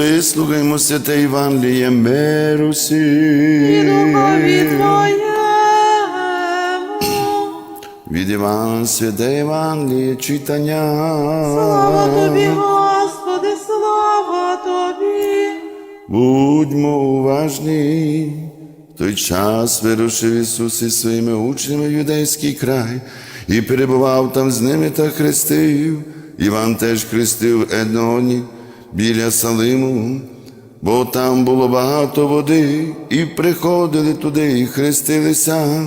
Вислухаймо святе Євангеліє миру І духові Твоєму. Від Івана святе Євангеліє читання. Слава Тобі, Господи, слава Тобі. Будьмо уважні. В той час вирушив Ісус із своїми учнями в юдейський край і перебував там з ними та хрестив. Іван теж хрестив Едоні біля Салиму, бо там було багато води, і приходили туди і хрестилися.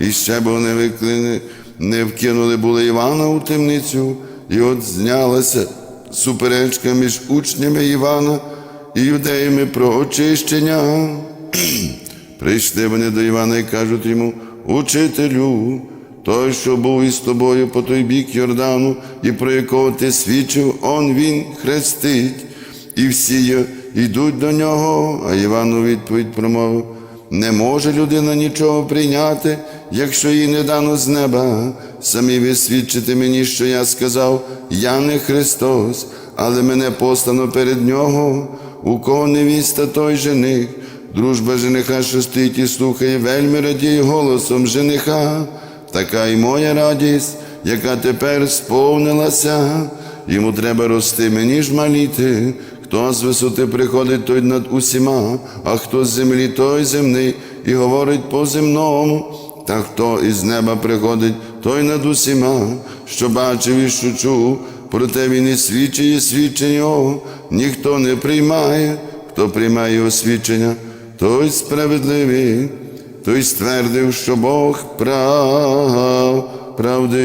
І ще бо не виклини, не вкинули були Івана у темницю, і от знялася суперечка між учнями Івана і юдеями про очищення. Прийшли вони до Івана і кажуть йому, учителю, той, що був із тобою по той бік Йордану, і про якого ти свідчив, он він хрестить, і всі йдуть до нього. А Іван у відповідь промовив, не може людина нічого прийняти, якщо їй не дано з неба. Самі ви свідчите мені, що я сказав, я не Христос, але мене послано перед нього, у кого невіста, той жених. Дружба жениха, що стоїть і слухає, вельми радіє голосом жениха. Така й моя радість, яка тепер сповнилася. Йому треба рости, мені ж маліти. Хто з висоти приходить, той над усіма, а хто з землі, той земний, і говорить по земному. Та хто із неба приходить, той над усіма, що бачив і що чув, проте він і свідчить, і свідчення ніхто не приймає, хто приймає його свідчення, той справедливий, той ствердив, що Бог прав, правдивий.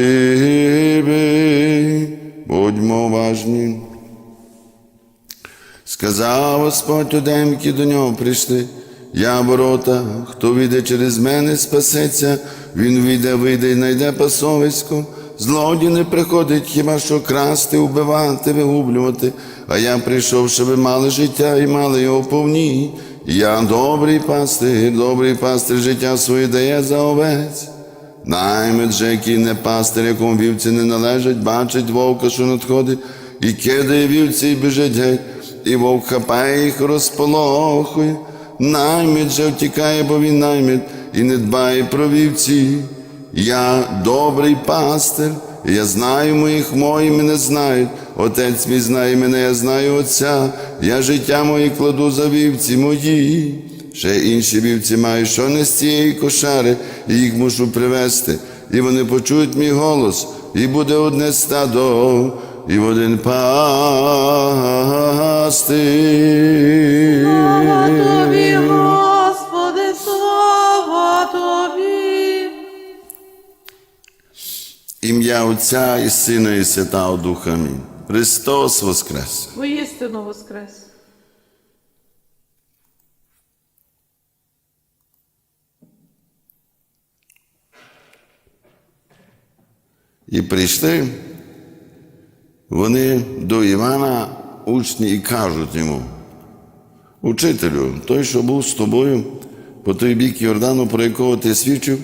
Будьмо уважні. Сказав Господь удем, які до нього прийшли. Я ворота, хто війде через мене, спасеться, він війде, вийде і найде пасовисько. Злодій не приходить хіба що красти, убивати, вигублювати. А я прийшов, щоб мали життя і мали його повні. Я добрий пастир, добрий пастир життя своє дає за овець. Наймит же, який не пастир, якому вівці не належать, бачить вовка, що надходить, і кидає вівці, і біжить геть, і вовк хапає їх, розполохує. Наймит втікає, бо він наймит, і не дбає про вівці. Я добрий пастир, я знаю моїх, мої мене знають. Отець мій знає мене, я знаю Отця, я життя моє кладу за вівці мої. Ще інші вівці мають, що не з цієї кошари, і їх мушу привезти. І вони почують мій голос, і буде одне стадо, і один пастир. Ім'я Отця і Сина, і Святого Духа. Амінь. Христос Воскрес! Воістину воскрес. І прийшли вони до Івана, учні, і кажуть йому, учителю, той, що був з тобою по той бік Йордану, про якого ти свідчив,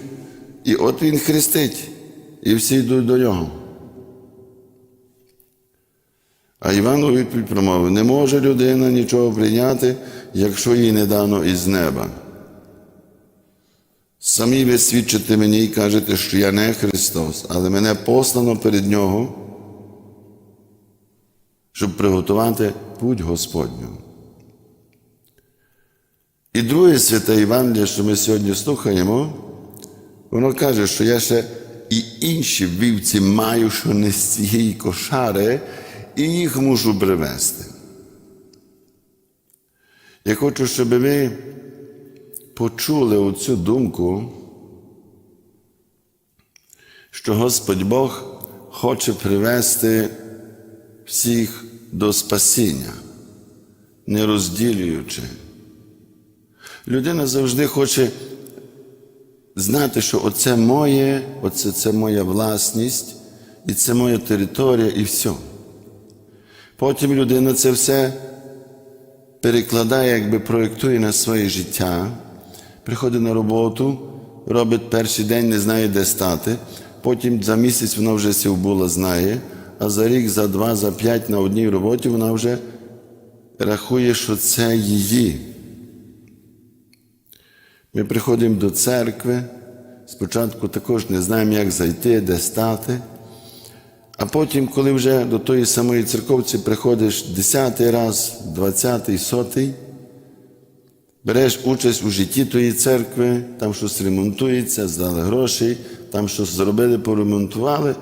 і от він хрестить, і всі йдуть до нього. А Іван у відповідь промовив, не може людина нічого прийняти, якщо їй не дано із неба. Самі ви свідчите мені і кажете, що я не Христос, але мене послано перед Нього, щоб приготувати путь Господню. І друге святе Євангеліє, що ми сьогодні слухаємо, воно каже, що я ще і інші вівці маю, що не з цієї кошари, і їх мушу привезти. Я хочу, щоб ви почули оцю думку, що Господь Бог хоче привести всіх до спасіння, не розділюючи. Людина завжди хоче знати, що оце моє, оце це моя власність, і це моя територія, і все. Потім людина це все перекладає, якби проєктує на своє життя, приходить на роботу, робить перший день, не знає, де стати, потім за місяць вона вже сівбула знає, а за рік, за два, за п'ять на одній роботі вона вже рахує, що це її. Ми приходимо до церкви, спочатку також не знаємо, як зайти, де стати. А потім, коли вже до тої самої церковці приходиш десятий раз, двадцятий, сотий, береш участь у житті тої церкви, там щось ремонтується, здали гроші, там щось зробили, поремонтували,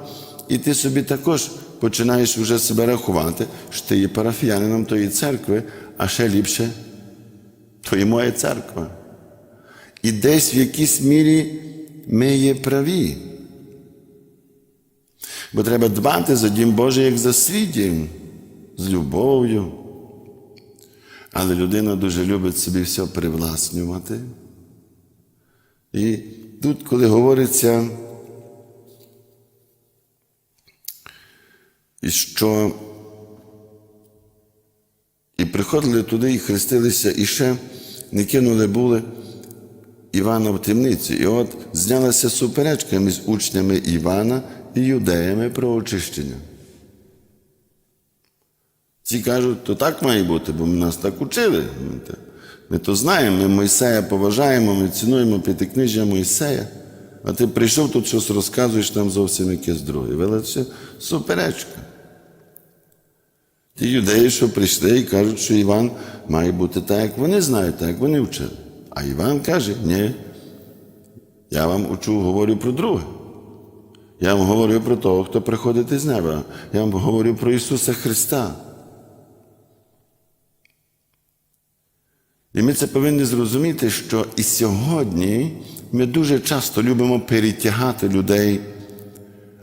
і ти собі також починаєш вже себе рахувати, що ти є парафіянином тої церкви, а ще ліпше, то є моя церква. І десь в якійсь мірі ми є праві. Бо треба дбати за Дім Божий, як за свій дім, з любов'ю. Але людина дуже любить собі все привласнювати. І тут, коли говориться, що і приходили туди, і хрестилися, і ще не кинули були Івана в темницю. І от знялася суперечка між учнями Івана і юдеями про очищення. Ці кажуть, то так має бути, бо ми нас так учили. Ми то, знаємо, ми Мойсея поважаємо, ми цінуємо п'ятикнижжя Мойсея. А ти прийшов тут щось розказуєш нам зовсім якесь друге. Величе суперечка. Ті юдеї, що прийшли і кажуть, що Іван має бути так, як вони знають, так як вони вчили. А Іван каже, ні, я вам учу, говорю про друге. Я вам говорю про того, хто приходить із неба. Я вам говорю про Ісуса Христа. І ми це повинні зрозуміти, що і сьогодні ми дуже часто любимо перетягати людей.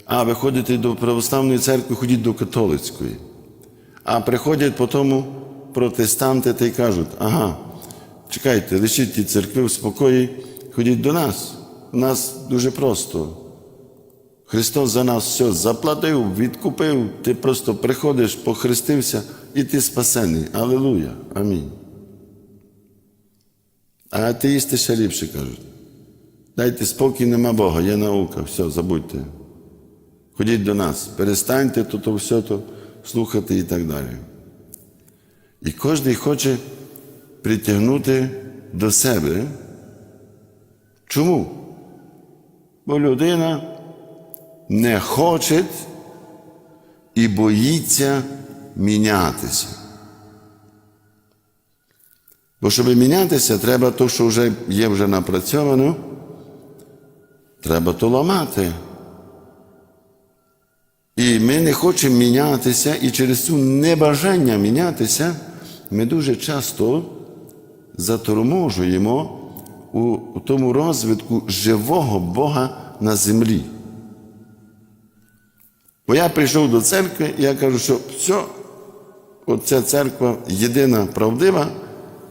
А ви ходите до православної церкви, ходіть до католицької. А приходять потім протестанти та й кажуть, ага, чекайте, лишіть ті церкви в спокої, ходіть до нас. У нас дуже просто. Христос за нас все заплатив, відкупив, ти просто приходиш, похрестився і ти спасений. Аллилуйя. Амінь. А атеїсти ще ліпше кажуть. Дайте спокій, нема Бога, є наука, все, забудьте. Ходіть до нас, перестаньте то, то все то слухати і так далі. І кожен хоче притягнути до себе. Чому? Бо людина не хоче і боїться мінятися. Бо щоб мінятися, треба то, що вже є вже напрацьовано, треба то ламати. І ми не хочемо мінятися, і через цю небажання мінятися ми дуже часто заторможуємо у, тому розвитку живого Бога на землі. Бо я прийшов до церкви, і я кажу, що все, оця церква єдина правдива,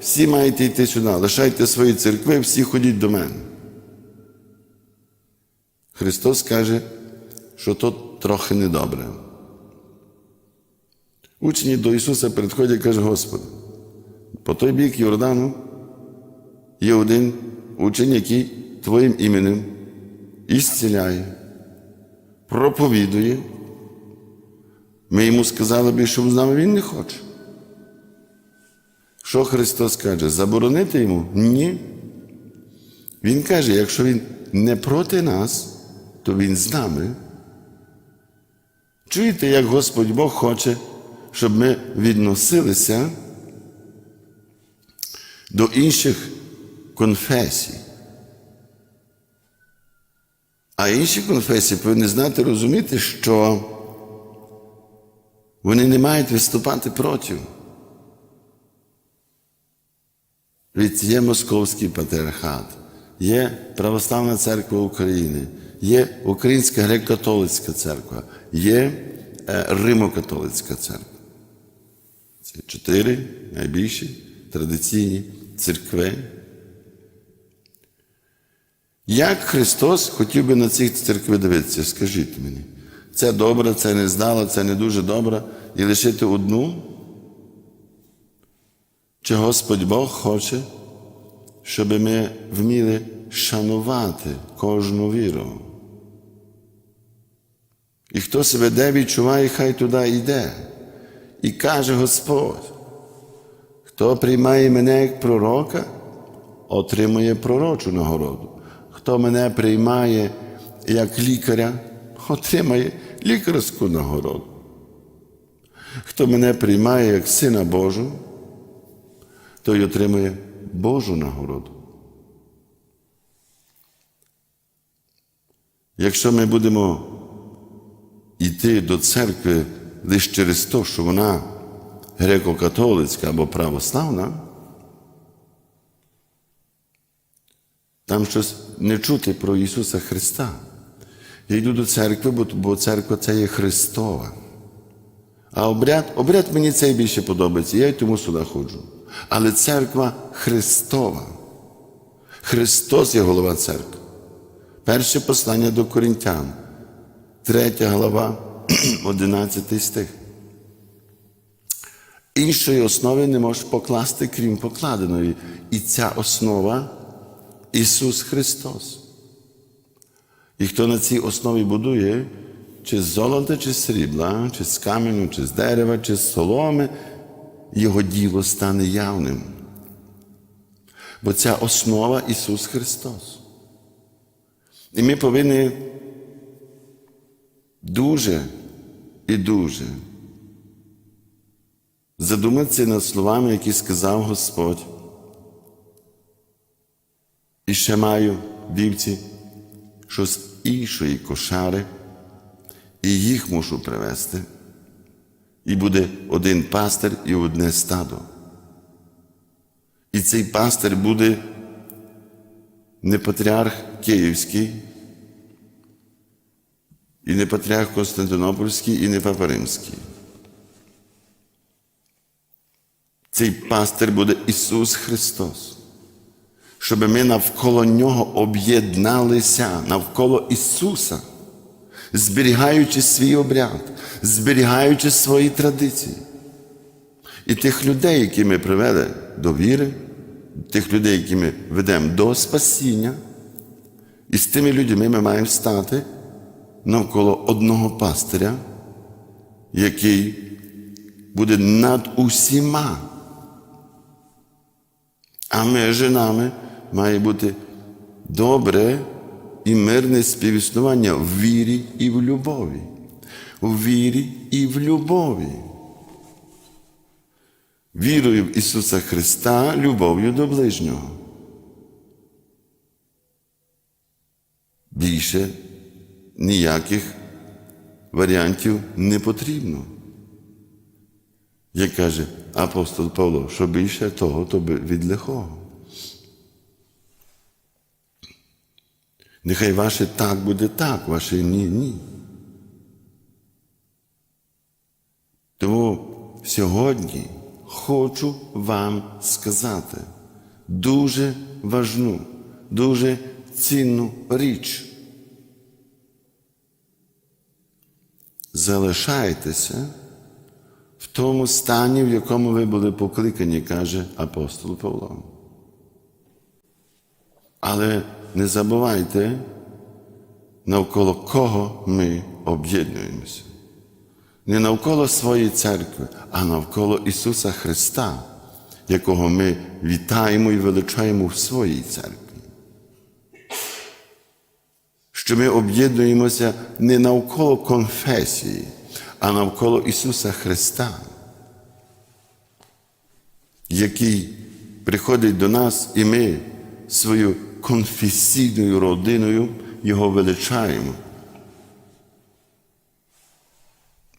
всі маєте йти сюди, лишайте свої церкви, всі ходіть до мене. Христос каже, що то трохи недобре. Учні до Ісуса підходять і каже, Господи, по той бік Йордану є один учень, який Твоїм іменем ісціляє, проповідує. Ми йому сказали б, що з нами він не хоче. Що Христос каже? Заборонити йому? Ні. Він каже, якщо він не проти нас, то він з нами. Чуєте, як Господь Бог хоче, щоб ми відносилися до інших конфесій. А інші конфесії повинні знати, розуміти, що вони не мають виступати проти. Від є Московський патріархат, є Православна церква України, є Українська греко-католицька церква, є е, Римо-католицька церква. Це чотири найбільші традиційні церкви. Як Христос хотів би на цих церкви дивитися, скажіть мені, це добре, це не здало, це не дуже добре, і лишити одну? Чи Господь Бог хоче, щоб ми вміли шанувати кожну віру? І хто себе де відчуває, хай туди йде. І каже Господь, Хто приймає мене як пророка, отримує пророчу нагороду. Хто мене приймає як лікаря, отримає лікарську нагороду. Хто мене приймає як Сина Божу, той отримує Божу нагороду. Якщо ми будемо йти до церкви лише через те, що вона греко-католицька або православна, там щось не чути про Ісуса Христа. Я йду до церкви, бо, церква це є Христова. А обряд, обряд мені цей більше подобається, я й тому сюди ходжу. Але церква Христова. Христос є голова церкви. Перше послання до Коринтян, 3 глава, 11 стих. Іншої основи не можеш покласти, крім покладеної. І ця основа Ісус Христос. І хто на цій основі будує, чи з золота, чи з срібла, чи з каменю, чи з дерева, чи з соломи, його діло стане явним. Бо ця основа Ісус Христос. І ми повинні дуже і дуже задуматися над словами, які сказав Господь. І ще маю вівці, що з іншої кошари, і їх мушу привезти. І буде один пастир і одне стадо. І цей пастир буде не патріарх Київський, і не патріарх Константинопольський, і не Папа Римський. Цей пастир буде Ісус Христос, щоб ми навколо Нього об'єдналися навколо Ісуса, зберігаючи свій обряд, зберігаючи свої традиції. І тих людей, які ми привели до віри, тих людей, які ми ведемо до спасіння, і з тими людьми ми маємо стати навколо одного пастиря, який буде над усіма. А між нами має бути добре і мирне співіснування в вірі і в любові. У вірі і в любові. Вірою в Ісуса Христа, любов'ю до ближнього. Більше ніяких варіантів не потрібно. Як каже апостол Павло, що більше того, то від лихого. Нехай ваше так буде так, ваше ні, ні. Тому сьогодні хочу вам сказати дуже важну, дуже цінну річ. Залишайтеся тому стані, в якому ви були покликані, каже апостол Павло. Але не забувайте, навколо кого ми об'єднуємося. Не навколо своєї церкви, а навколо Ісуса Христа, якого ми вітаємо і величаємо в своїй церкві. Що ми об'єднуємося не навколо конфесії, а навколо Ісуса Христа, який приходить до нас, і ми свою конфесійною родиною Його величаємо.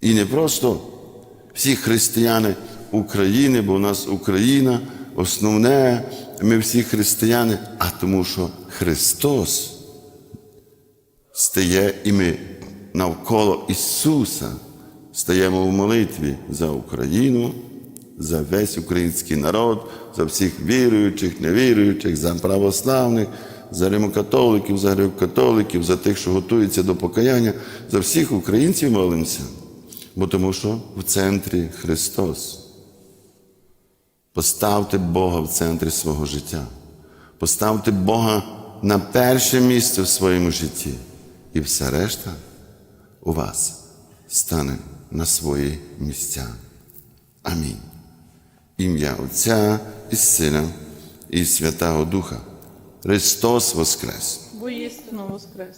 І не просто всі християни України, бо у нас Україна основне, ми всі християни, а тому, що Христос стає і ми навколо Ісуса стаємо в молитві за Україну, за весь український народ, за всіх віруючих, невіруючих, за православних, за римокатоликів, за греко-католиків, за тих, що готуються до покаяння, за всіх українців молимося, бо тому що в центрі Христос. Поставте Бога в центрі свого життя. Поставте Бога на перше місце в своєму житті. І все решта у вас стане на свої місця. Амінь. ім'я Отця і Сина і Святого Духа. Христос Воскрес! Воістину воскрес.